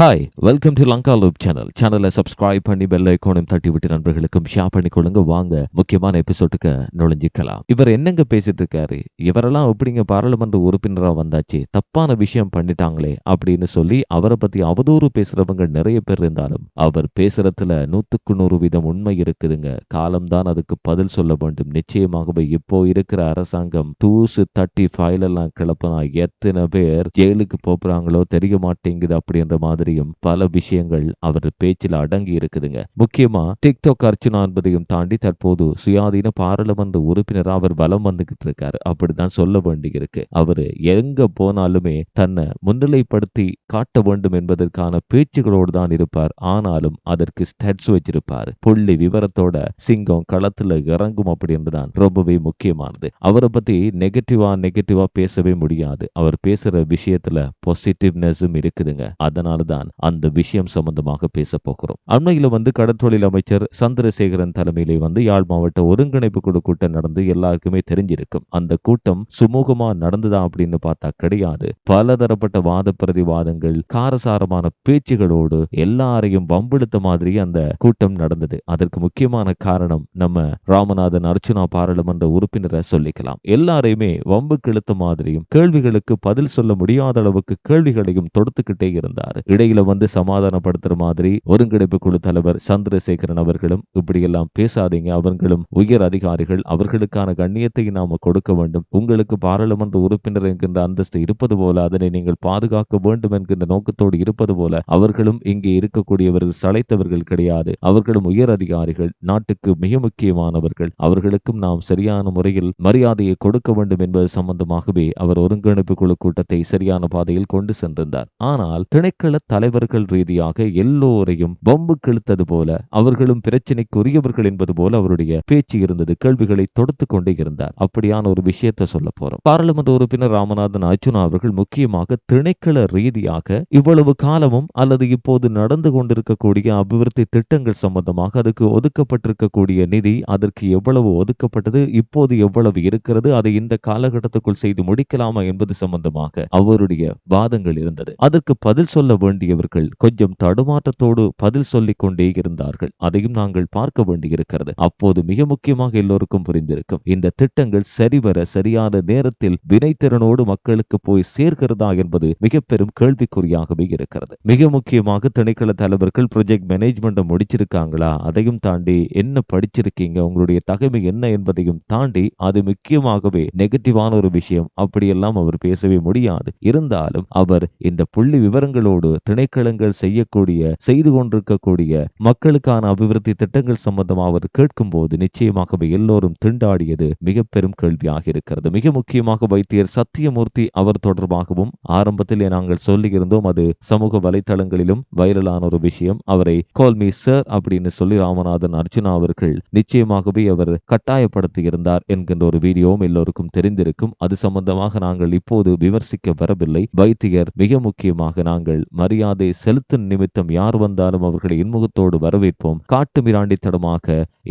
Hi welcome to Lanka loop channel சேனலை subscribe பண்ணி bell ஐக்கோனையும் தட்டி விட்டு நண்பர்களுக்கும் ஷேர் பண்ணி கொள்ளுங்க. வாங்க முக்கியமான எபிசோடுக்கு நுழைஞ்சிக்கலாம். இவர் என்னங்க பேசிட்டு இருக்காரு? இவரெல்லாம் எப்படிங்க பாராளுமன்ற உறுப்பினரா வந்தாச்சு? தப்பான விஷயம் பண்ணிட்டாங்களே அப்படின்னு சொல்லி அவரை பத்தி அவதூறு பேசுறவங்க நிறைய பேர் இருந்தாலும் அவர் பேசுறதுல நூத்துக்கு நூறு வீதம் உண்மை இருக்குதுங்க. காலம்தான் அதுக்கு பதில் சொல்ல வேண்டும். நிச்சயமாகவே இப்போ இருக்கிற அரசாங்கம் தூசு தட்டி ஃபைல் எல்லாம் கிளப்பினா எத்தனை பேர் ஜெயிலுக்கு போறாங்களோ தெரிய மாட்டேங்குது அப்படின்ற மாதிரி மாதிரியும் பல விஷயங்கள் அவர் பேச்சில் அடங்கி இருக்குதுங்க. முக்கியமா டிக்டாக் அர்ச்சனா என்பதையும் தாண்டி தற்போது சுயாதீன பாராளுமன்ற உறுப்பினரா அவர் வலம் வந்துகிட்டு இருக்காரு. அப்படிதான் சொல்ல வேண்டியிருக்கு. அவரு எங்க போனாலுமே தன்னை முன்னிலைப்படுத்தி காட்ட வேண்டும் என்பதற்கான பேச்சுகளோடு தான் இருப்பார். ஆனாலும் அதற்கு ஸ்டட்ஸ் வச்சிருப்பார். புள்ளி விவரத்தோட சிங்கம் களத்துல இறங்கும் அப்படின்றதான் ரொம்பவே முக்கியமானது. அவரை பத்தி நெகட்டிவா நெகட்டிவா பேசவே முடியாது. அவர் பேசுற விஷயத்துல பாசிட்டிவ்னஸும் இருக்குதுங்க. தான் அந்த விஷயம் சம்பந்தமாக பேச போகிறோம். அண்மையில வந்து கடற்றொழில் அமைச்சர் சந்திரசேகரன் தலைமையிலே வந்து யாழ் மாவட்ட ஒருங்கிணைப்பு குழு கூட்டம் நடந்து எல்லாருக்குமே தெரிஞ்சிருக்கும். அந்த கூட்டம் சுமூகமா நடந்ததா அப்படின்னு பார்த்தா கிடையாது. பலதரப்பட்ட வாத பிரதிவாதங்கள் காரசாரமான பேச்சுகளோடு எல்லாரையும் வம்பிழுத்த மாதிரி அந்த கூட்டம் நடந்தது. அதற்கு முக்கியமான காரணம் நம்ம ராமநாதன் அர்ச்சுனா பாராளுமன்ற உறுப்பினரை சொல்லிக்கலாம். எல்லாரையுமே வம்பு கிழுத்த மாதிரியும் கேள்விகளுக்கு பதில் சொல்ல முடியாத அளவுக்கு கேள்விகளையும் தொடுத்துக்கிட்டே இருந்தார். இடையில வந்து சமாதானப்படுத்துற மாதிரி ஒருங்கிணைப்பு குழு தலைவர் சந்திரசேகரன் அவர்களும் இப்படியெல்லாம் பேசாதீங்க. அவர்களும் உயர் அதிகாரிகள். அவர்களுக்கான கண்ணியத்தை நாம கொடுக்க வேண்டும். உங்களுக்கு பாராளுமன்ற உறுப்பினர் என்கின்ற அந்தஸ்து இருப்பது போல அதனை நீங்கள் பாதுகாக்க வேண்டும் என்கின்ற நோக்கத்தோடு இருப்பது போல அவர்களும் இங்கே இருக்கக்கூடியவர்கள் சளைத்தவர்கள் கிடையாது. அவர்களும் உயர் அதிகாரிகள். நாட்டுக்கு மிக முக்கியமானவர்கள். அவர்களுக்கும் நாம் சரியான முறையில் மரியாதையை கொடுக்க வேண்டும் என்பது சம்பந்தமாகவே அவர் ஒருங்கிணைப்பு குழு கூட்டத்தை சரியான பாதையில் கொண்டு சென்றிருந்தார். ஆனால் திணைக்கள தலைவர்கள் ரீதியாக எல்லோரையும் பம்பு கிழித்தது போல அவர்களும் பிரச்சனைக்குரியவர்கள் என்பது போல அவருடைய பேச்சு இருந்தது கேள்விகளை தொடுத்து கொண்டே இருந்தார். அப்படியான ஒரு விஷயத்தை சொல்ல போறோம். பாராளுமன்ற உறுப்பினர் ராமநாதன் அர்ஜுனா அவர்கள் முக்கியமாக திணைக்கள ரீதியாக இவ்வளவு காலமும் அல்லது இப்போது நடந்து கொண்டிருக்கக்கூடிய அபிவிருத்தி திட்டங்கள் சம்பந்தமாக அதுக்கு ஒதுக்கப்பட்டிருக்கக்கூடிய நிதி அதற்கு எவ்வளவு ஒதுக்கப்பட்டது இப்போது எவ்வளவு இருக்கிறது அதை இந்த காலகட்டத்துக்குள் செய்து முடிக்கலாமா என்பது சம்பந்தமாக அவருடைய வாதங்கள் இருந்தது. அதற்கு பதில் சொல்ல வேண்டும் வேண்டியவர்கள் கொஞ்சம் தடுமாற்றத்தோடு பதில் சொல்லிக் கொண்டே இருந்தார்கள். அதையும் நாங்கள் பார்க்க வேண்டியிருக்கிறது. அப்போது மிக முக்கியமாக எல்லோருக்கும் புரிந்திருக்கும் இந்த திட்டங்கள் சரிவர சரியான நேரத்தில் வினைத்திறனோடு மக்களுக்கு போய் சேர்க்கிறதா என்பது மிக பெரும் கேள்விக்குறியாகவே இருக்கிறது. மிக முக்கியமாக திணைக்கள தலைவர்கள் ப்ரொஜெக்ட் மேனேஜ்மெண்ட் முடிச்சிருக்காங்களா? அதையும் தாண்டி என்ன படிச்சிருக்கீங்க? உங்களுடைய தகமை என்ன என்பதையும் தாண்டி அது முக்கியமாகவே நெகட்டிவான ஒரு விஷயம். அப்படியெல்லாம் அவர் பேசவே முடியாது. இருந்தாலும் அவர் இந்த புள்ளி விவரங்களோடு திணைக்களங்கள் செய்யக்கூடிய செய்து கொண்டிருக்கக்கூடிய மக்களுக்கான அபிவிருத்தி திட்டங்கள் சம்பந்தமாக அவர் கேட்கும் போது நிச்சயமாகவே எல்லோரும் திண்டாடியது மிக பெரும் கேள்வியாக இருக்கிறது. மிக முக்கியமாக வைத்தியர் சத்தியமூர்த்தி அவர் தொடர்பாகவும் ஆரம்பத்திலே நாங்கள் சொல்லியிருந்தோம் அது சமூக வலைதளங்களிலும் வைரலான ஒரு விஷயம். அவரை கால் மீ சார் அப்படின்னு சொல்லி ராமநாதன் அர்ஜுனா அவர்கள் நிச்சயமாகவே அவர் கட்டாயப்படுத்தி இருந்தார் என்கின்ற ஒரு வீடியோவும் எல்லோருக்கும் தெரிந்திருக்கும். அது சம்பந்தமாக நாங்கள் இப்போது விமர்சிக்க வரவில்லை. வைத்தியர் மிக முக்கியமாக நாங்கள் மரியாதை செலுத்தும் நிமித்தம் யார் வந்தாலும் அவர்களை இன்முகத்தோடு வரவேற்போம். காட்டு மிராண்டித்தனமாக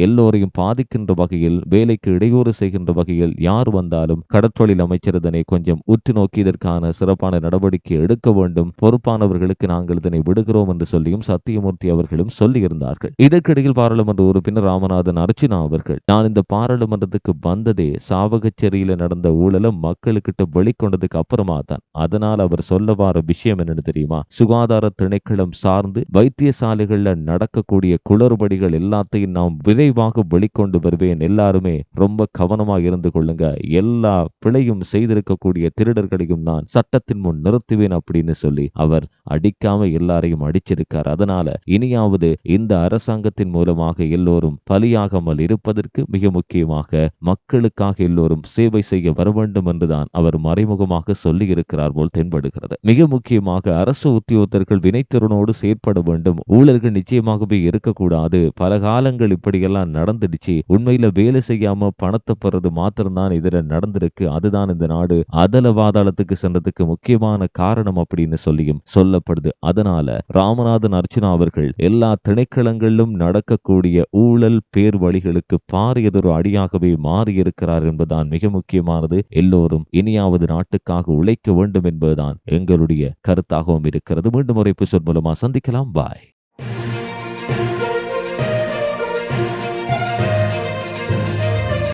எல்லோரையும் பாதிக்கின்ற வகையில் வேலைக்கு இடையூறு செய்கின்ற வகையில் யார் வந்தாலும் கடற்றொழில் அமைச்சர் இதனை கொஞ்சம் உற்று நோக்கி இதற்கான சிறப்பான நடவடிக்கை எடுக்க வேண்டும். பொறுப்பானவர்களுக்கு நாங்கள் இதனை விடுகிறோம் என்று சொல்லியும் சத்தியமூர்த்தி அவர்களும் சொல்லியிருந்தார்கள். இதற்கிடையில் பாராளுமன்ற உறுப்பினர் ராமநாதன் அர்ச்சுனா அவர்கள் நான் இந்த பாராளுமன்றத்துக்கு வந்ததே சாவகச்சேரியில நடந்த ஊழலை மக்களுக்கிட்ட வெளிக்கொண்டதுக்கு அப்புறமா தான் அதனால் அவர் சொல்ல வார விஷயம் என்னன்னு தெரியுமா? சுகாதார திணைக்களம் சார்ந்து வைத்தியசாலைகளில் நடக்கக்கூடிய குளறுபடிகள் எல்லாத்தையும் நாம் விரைவாக வெளிக்கொண்டு வருவேன். எல்லாருமே ரொம்ப கவனமாக இருந்து கொள்ளுங்க. எல்லா பிழையும் செய்திருக்கக்கூடிய திருடர்களையும் நான் சட்டத்தின் முன் நிறுத்துவேன் அப்படின்னு சொல்லி அவர் அடிக்காம எல்லாரையும் அடிச்சிருக்கார். அதனால இனியாவது இந்த அரசாங்கத்தின் மூலமாக எல்லோரும் பலியாகாமல் இருப்பதற்கு மிக முக்கியமாக மக்களுக்காக எல்லோரும் சேவை செய்ய வர வேண்டும் என்றுதான் அவர் மறைமுகமாக சொல்லி இருக்கிறார் போல் தென்படுகிறது. மிக முக்கியமாக அரசு உத்தியோக உத்தியோகத்தர்கள் வினைத்திறனோடு செயற்பட வேண்டும். ஊழல்கள் நிச்சயமாகவே இருக்கக்கூடாது. பல காலங்கள் இப்படியெல்லாம் நடந்துடுச்சு. உண்மையில வேலை செய்யாம பணத்தை பெறது மாத்திரம்தான் இதுல நடந்திருக்கு. அதுதான் இந்த நாடு. அதல வாதாளத்துக்கு சென்றதுக்கு முக்கியமான காரணம் அப்படின்னு சொல்லியும் சொல்லப்படுது. அதனால ராமநாதன் அர்ச்சுனா அவர்கள் எல்லா திணைக்களங்களிலும் நடக்கக்கூடிய ஊழல் பேர் வழிகளுக்கு பாரியதொரு அடியாகவே மாறியிருக்கிறார் என்பதுதான் மிக முக்கியமானது. எல்லோரும் இனியாவது நாட்டுக்காக உழைக்க வேண்டும் என்பதுதான் எங்களுடைய கருத்தாகவும் இருக்கிறது. மீண்டும் ஒரு எபிசோட் மூலமா சந்திக்கலாம். பாய்.